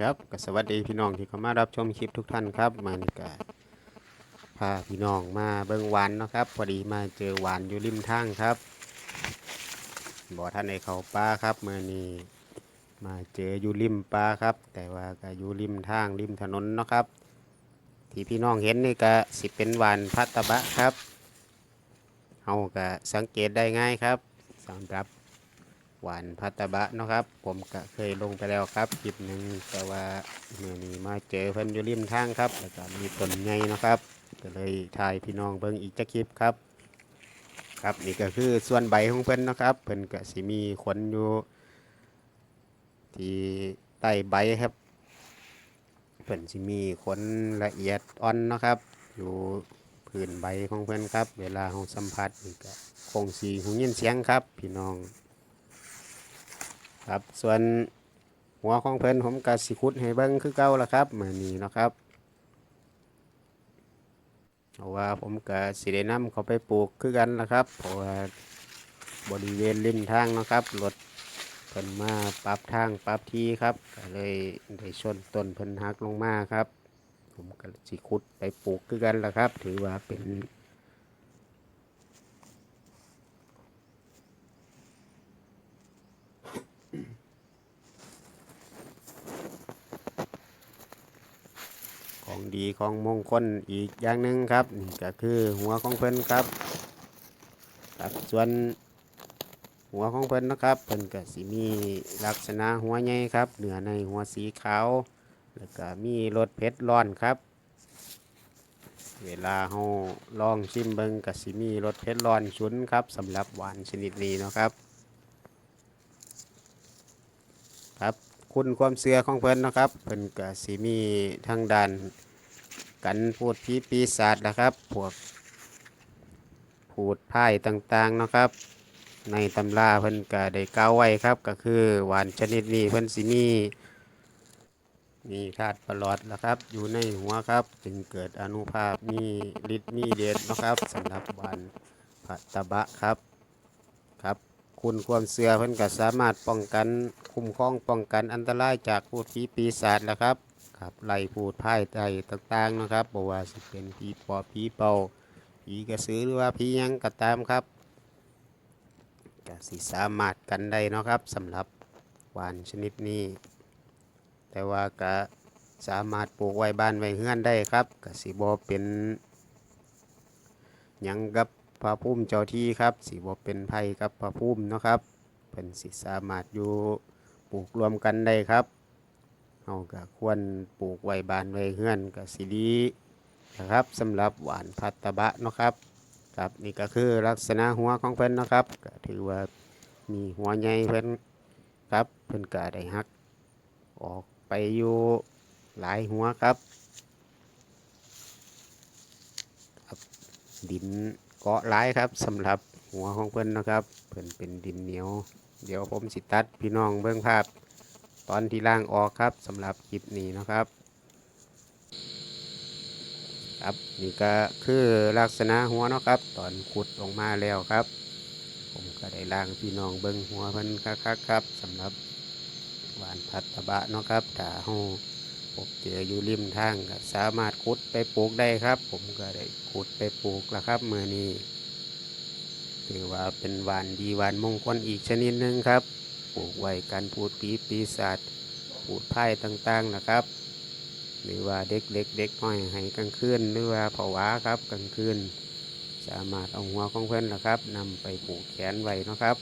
ครับก็สวัสดีพี่น้องที่เข้ามารับชมคลิปทุกท่านครับ มานี่ก็พาพี่น้องมาเบิ่งหวานเนาะครับ พอดีมาเจอหวานอยู่ริมทางครับบ่ท่านในเขาป่าครับเมื่อนี้มาเจออยู่ริมป่าครับ แต่ว่าก็อยู่ริมทางริมถนนเนาะครับ ที่พี่น้องเห็นนี่ก็สิเป็นหวานพัตตะบะครับเฮาก็สังเกตได้ง่ายครับสำหรับ หวานพัตตะบะเนาะครับ ผมก็เคยลงไปแล้วครับคลิปหนึ่งแต่ว่าเมื่อนี้มาเจอเพิ่นอยู่ริมทางครับ แล้วก็มีต้นไงนะครับ ก็เลยถ่ายพี่น้องเบิ่งอีกจักคลิปครับ ครับนี่ก็คือส่วนใบของเพิ่นนะครับ เพิ่นก็สิมีขนอยู่ ที่ใต้ใบครับ เพิ่นสิมีขนละเอียดอ่อนนะครับ อยู่พื้นใบของเพิ่นครับ เวลาเราสัมผัสนี่ก็คงสีหูยินเสียงครับ พี่น้อง ครับ ส่วนหัวของเพิ่นผมก็สิขุดให้เบิ่งคือเก่าละครับมือนี้นะครับเพราะว่าผมก็สิได้นำเขาไปปลูกคือกันละครับเพราะว่าบริเวณริมทางนะครับรถเพิ่นมาปรับทางปรับที่ครับก็เลยได้ชนต้นเพิ่นหักลงมาครับ ผมก็สิขุดไปปลูกคือกันละครับ ถือว่าเป็น ดีของมงคลอีกอย่างหนึ่งครับนี่ก็คือหัวของเพิ่นครับครับส่วนหัวของเพิ่นนะครับเพิ่นก็สิมีลักษณะหัวใหญ่ครับ เหนือในหัวสีขาว แล้วก็มีรสเผ็ดร้อนครับ เวลาเฮาลองชิมเบิ่งก็สิมีรสเผ็ดร้อนฉุนครับสำหรับหวานชนิดนี้เนาะครับ ครับคุณความเสือของเพิ่นนะครับเพิ่นก็สิมีทางด้าน กันพูดผีปีศาจนะครับ พวกพูดไพ่ต่างๆนะครับ ในตำราเพิ่นก็ได้กล่าวไว้ครับ ก็คือหวานชนิดนี้เพิ่นสิมีมีธาตุประหลอดนะครับ อยู่ในหัวครับ จึงเกิดอนุภาพมีฤทธิ์มีเดชนะครับสำหรับหวานพัตตะบะครับครับคุณความเสือเพิ่นก็สามารถป้องกันคุ้มครองป้องกันอันตรายจากพูดผีปีศาจแล้วครับ ครับไล่พูดพ่ายตต่างๆนะครับบอกว่าสิเป็นผีปอบผีเป่าผีกระสือหรือว่าผียังก็ตามครับก็สิสามารถกันได้นะครับสำหรับวานชนิดนี้ แต่ว่าก็สามารถปลูกไว้บ้านไว้เฮือนได้ครับก็สิบ่เป็นยังกับพระพุ่มเจ้าที่ครับสีบ่เป็นไผ่กับพระพุ่มนะครับเป็นสิสามารถอยู่ปลูกรวมกันได้ครับ เราก็ควรปลูกไว้บานไว้เฮือนกับสีดีนะครับสำหรับหวานพัตตะบะนะครับครับนี่ก็คือลักษณะหัวของเพิ่นนะครับก็ถือว่ามีหัวใหญ่เพิ่นครับเพิ่นก็ได้หัก ออกไปอยู่หลายหัวครับดินเกาะหลายครับสำหรับหัวของเพิ่นนะครับ เพิ่นเป็นดินเหนียว เดี๋ยวผมสิตัดพี่น้องเบื้องภาพ ตอนที่ล่างออกครับสำหรับคลิปนี้นะครับครับนี่ก็คือลักษณะหัวเนาะครับ ตอนขุดลงมาแล้วครับ ผมก็ได้ล่างพี่น้องเบิ้งหัวเพิ่นคักๆครับสำหรับหวานพัดตะบะเนาะครับถ้าเฮาพบเจออยู่ริมทางก็สามารถขุดไปปลูกได้ครับ ผมก็ได้ขุดไปปลูกแล้วครับเมื่อนี้ถือว่าเป็นหวานดีหวานมงคลอีกชนิดหนึ่งครับ ปลูกไว้กันพูดปีปีศาจพูดไพ่ต่างๆนะครับ หรือว่าเด็กเล็กเด็กน้อยให้กลางคืนหรือว่าผวาครับกลางคืน สามารถเอาหัวของเพื่อนนะครับนำไปผูกแขนไว้นะครับ